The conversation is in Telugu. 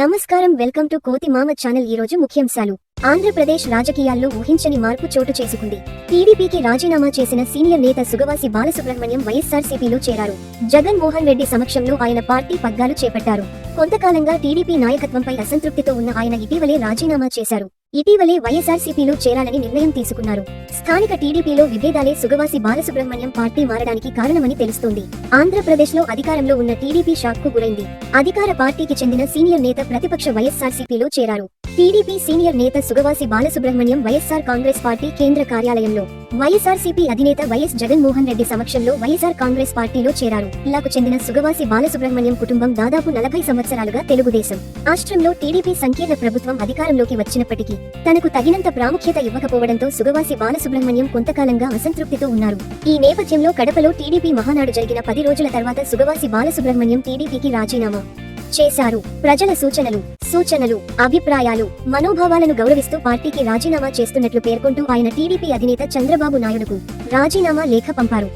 నమస్కారం వెల్కమ్ టు కోతి మామ ఛానల్. ఈ రోజు ముఖ్యాంశాలు. ఆంధ్రప్రదేశ్ రాజకీయాల్లో ఊహించని మార్పు చోటు చేసుకుంది. టీడీపీకి రాజీనామా చేసిన సీనియర్ నేత సుగవాసి బాలసుబ్రహ్మణ్యం వైఎస్ఆర్సీపీలో చేరారు. జగన్ మోహన్ రెడ్డి సమక్షంలో ఆయన పార్టీ పగ్గాలు చేపట్టారు. కొంతకాలంగా టీడీపీ నాయకత్వంపై అసంతృప్తితో ఉన్న ఆయన ఇటీవలే రాజీనామా చేశారు. ఇటీవలే వైఎస్ఆర్సీపీలో చేరాలని నిర్ణయం తీసుకున్నారు. స్థానిక టీడీపీలో విభేదాలే సుగవాసి బాలసుబ్రహ్మణ్యం పార్టీ మారడానికి కారణమని తెలుస్తోంది. ఆంధ్రప్రదేశ్లో అధికారంలో ఉన్న టీడీపీ షాక్కు గురైంది. అధికార పార్టీకి చెందిన సీనియర్ నేత ప్రతిపక్ష వైఎస్ఆర్సీపీలో చేరారు. టీడీపీ సీనియర్ నేత సుగవాసి బాలసుబ్రహ్మణ్యం వైఎస్ఆర్ కాంగ్రెస్ పార్టీ కేంద్ర కార్యాలయంలో వైఎస్ఆర్సీపీ అధినేత వైఎస్ జగన్మోహన్ రెడ్డి సమక్షంలో వైఎస్ఆర్ కాంగ్రెస్ పార్టీలో చేరారు. లకు చెందిన సుగవాసి బాలసుబ్రహ్మణ్యం కుటుంబం దాదాపు నలభై సంవత్సరాలుగా తెలుగుదేశం. రాష్ట్రంలో టీడీపీ సంకీర్ణ ప్రభుత్వం అధికారంలోకి వచ్చినప్పటికీ తనకు తగినంత ప్రాముఖ్యత ఇవ్వకపోవడంతో సుగవాసి బాలసుబ్రహ్మణ్యం కొంతకాలంగా అసంతృప్తితో ఉన్నారు. ఈ నేపథ్యంలో కడపలో టీడీపీ మహానాడు జరిగిన పది రోజుల తర్వాత సుగవాసి బాలసుబ్రహ్మణ్యం టీడీపీకి రాజీనామా చేశారు. ప్రజల సూచనలు. సూచనలు అభిప్రాయాలు మనోభావాలను గౌరవిస్తూ పార్టీకి రాజీనామా చేస్తున్నట్లు పేర్కొంటూ ఆయన టీడీపీ అధినేత చంద్రబాబు నాయుడుకు రాజీనామా లేఖ పంపారు.